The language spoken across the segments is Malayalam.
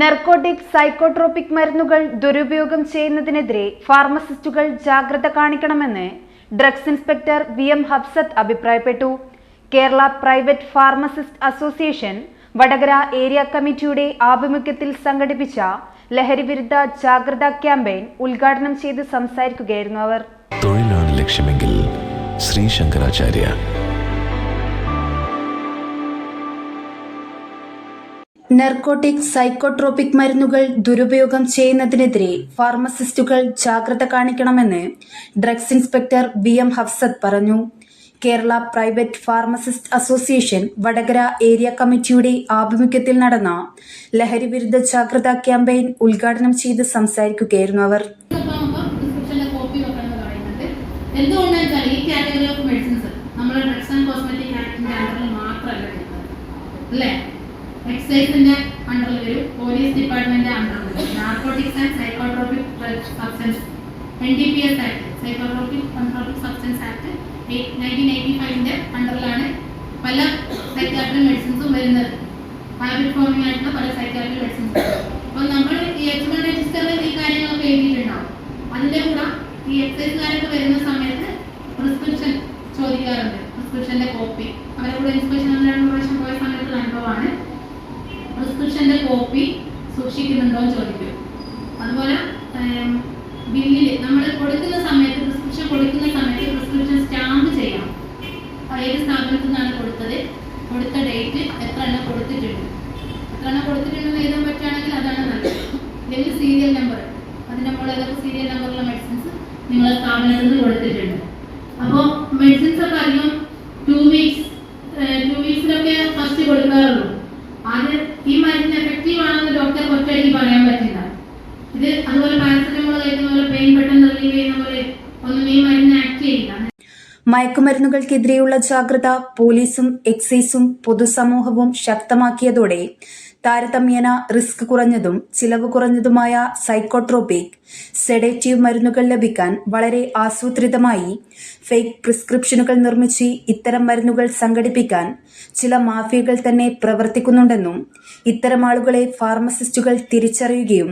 നെർക്കോട്ടിക് സൈക്കോട്രോപിക് മരുന്നുകൾ ദുരുപയോഗം ചെയ്യുന്നതിനെതിരെ ഫാർമസിസ്റ്റുകൾ ജാഗ്രത കാണിക്കണമെന്ന് drugs inspector V M Habsath അഭിപ്രായപ്പെട്ടു. Kerala private pharmacist association Vatakara area കമ്മിറ്റിയുടെ ആഭിമുഖ്യത്തിൽ സംഘടിപ്പിച്ച ലഹരിവിരുദ്ധ ജാഗ്രതാ ക്യാമ്പയിൻ ഉദ്ഘാടനം ചെയ്ത് സംസാരിക്കുകയായിരുന്നു അവർ. തൊഴിലാണ് ലക്ഷ്യമെങ്കിൽ ശ്രീ ശങ്കരാചാര്യ നെർക്കോട്ടിക് സൈക്കോട്രോപിക് മരുന്നുകൾ ദുരുപയോഗം ചെയ്യുന്നതിനെതിരെ ഫാർമസിസ്റ്റുകൾ ജാഗ്രത കാണിക്കണമെന്ന് drugs inspector V M Hafsath പറഞ്ഞു. Kerala private pharmacist association Vatakara area കമ്മിറ്റിയുടെ ആഭിമുഖ്യത്തിൽ നടന്ന ലഹരി വിരുദ്ധ ജാഗ്രതാ ക്യാമ്പയിൻ ഉദ്ഘാടനം ചെയ്ത് സംസാരിക്കുകയായിരുന്നു അവർ. ഈ category of drugs and cosmetic അല്ലേ? എക്സൈസിന്റെ അണ്ടറിൽ വരും. പോലീസ് ഡിപ്പാർട്ട്മെന്റ് അണ്ടറിൽ narcotics and psychotropic substance N D P S act psychotropic കൺട്രോപിക് substance act nineteen eighty ഫൈവിന്റെ അണ്ടറിലാണ് പല സൈക്കാട്രി മെഡിസിൻസും വരുന്നത്. ഹാബിറ്റ് ഫോമിംഗ് ആയിട്ടുള്ള പല സൈക്കാട്രി മെഡിസിൻസ് അപ്പോൾ നമ്മൾ ഈ എച്ച് വൺ രജിസ്റ്ററിൽ ഈ കാര്യങ്ങളൊക്കെ എഴുതിയിട്ടുണ്ടാവും. അതിന്റെ കൂടെ ഈ എക്സൈസുകാരൊക്കെ വരുന്ന സമയത്ത് പ്രിസ്ക്രിപ്ഷൻ ചോദിക്കാറുണ്ട്. പ്രിസ്ക്രിപ്ഷന്റെ കോപ്പി അവരെ കൂടെ ഇൻസ്പെക്ഷൻ രണ്ട് പ്രാവശ്യം പോയ സമയത്തുള്ള അനുഭവമാണ്. പ്രിസ്ക്രിപ്ഷന്റെ കോപ്പി സൂക്ഷിക്കുന്നുണ്ടോ എന്ന് ചോദിക്കും. അതുപോലെ ബില്ലിൽ നമ്മൾ കൊടുക്കുന്ന സമയത്ത് പ്രിസ്ക്രിപ്ഷൻ കൊടുക്കുന്ന സമയത്ത് പ്രിസ്ക്രിപ്ഷൻ സ്റ്റാമ്പ് ചെയ്യാം ഏത് സ്ഥാപനത്തിൽ നിന്നാണ് കൊടുത്തത്? കൊടുത്ത ഡേറ്റ് എത്ര എണ്ണം കൊടുത്തിട്ടുണ്ട്? എത്ര എണ്ണം കൊടുത്തിട്ടുണ്ടെന്ന് എഴുതാൻ പറ്റുകയാണെങ്കിൽ അതാണ് നല്ലത്. ഇല്ലെങ്കിൽ സീരിയൽ നമ്പർ അതിന്റെ മുകളിൽ ഏതൊക്കെ സീരിയൽ നമ്പറുള്ള മെഡിസിൻസ് നിങ്ങളെ സ്ഥാപനത്തിൽ നിന്ന് കൊടുത്തിട്ടുണ്ട്. അപ്പോൾ മെഡിസിൻസ് ഒക്കെ അധികം ടു വീക്സ് ടു വീക്സിലൊക്കെ ഫസ്റ്റ് കൊടുക്കാറുള്ളൂ. അതുപോലെ ആക്ട് മയക്കുമരുന്നുകൾക്കെതിരെയുള്ള ജാഗ്രത പോലീസും എക്സൈസും പൊതുസമൂഹവും ശക്തമാക്കിയതോടെ താരതമ്യേന റിസ്ക് കുറഞ്ഞതും ചിലവ് കുറഞ്ഞതുമായ സൈക്കോട്രോപിക് സെഡേറ്റീവ് മരുന്നുകൾ ലഭിക്കാൻ വളരെ ആസൂത്രിതമായി ഫേക്ക് പ്രിസ്ക്രിപ്ഷനുകൾ നിർമ്മിച്ച് ഇത്തരം മരുന്നുകൾ സംഘടിപ്പിക്കാൻ ചില മാഫിയകൾ തന്നെ പ്രവർത്തിക്കുന്നുണ്ടെന്നും ഇത്തരം ആളുകളെ ഫാർമസിസ്റ്റുകൾ തിരിച്ചറിയുകയും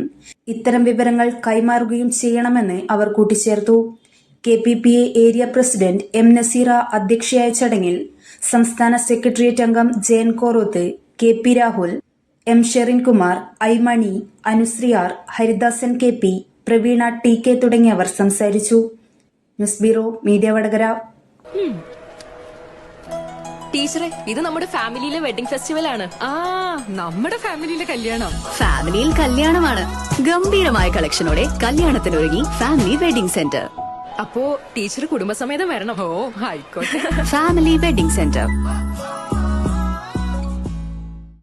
ഇത്തരം വിവരങ്ങൾ കൈമാറുകയും ചെയ്യണമെന്ന് അവർ കൂട്ടിച്ചേർത്തു. K P P A area president M Nazeera അധ്യക്ഷയായ ചടങ്ങിൽ സംസ്ഥാന സെക്രട്ടേറിയറ്റ് അംഗം Jayan Koroth K P Rahul M Sherin Kumar I Mani അനുശ്രീയാർ Haridasan K P Praveena T K തുടങ്ങിയവർ സംസാരിച്ചു. News bureau media Vatakara. ടീച്ചറെ ഇത് നമ്മുടെ ഫാമിലിയിലെ വെഡിങ് ഫെസ്റ്റിവൽ ആണ് ആ നമ്മുടെ ഫാമിലിയിലെ കല്യാണം. ഫാമിലിയിൽ കല്യാണമാണ്. ഗംഭീരമായ കളക്ഷനോടെ കല്യാണത്തിനൊരുങ്ങി ഫാമിലി വെഡിംഗ് സെന്റർ. അപ്പോ ടീച്ചർ കുടുംബസമേതം വരണം. ഓ ആയിക്കോട്ടെ. Family wedding centre.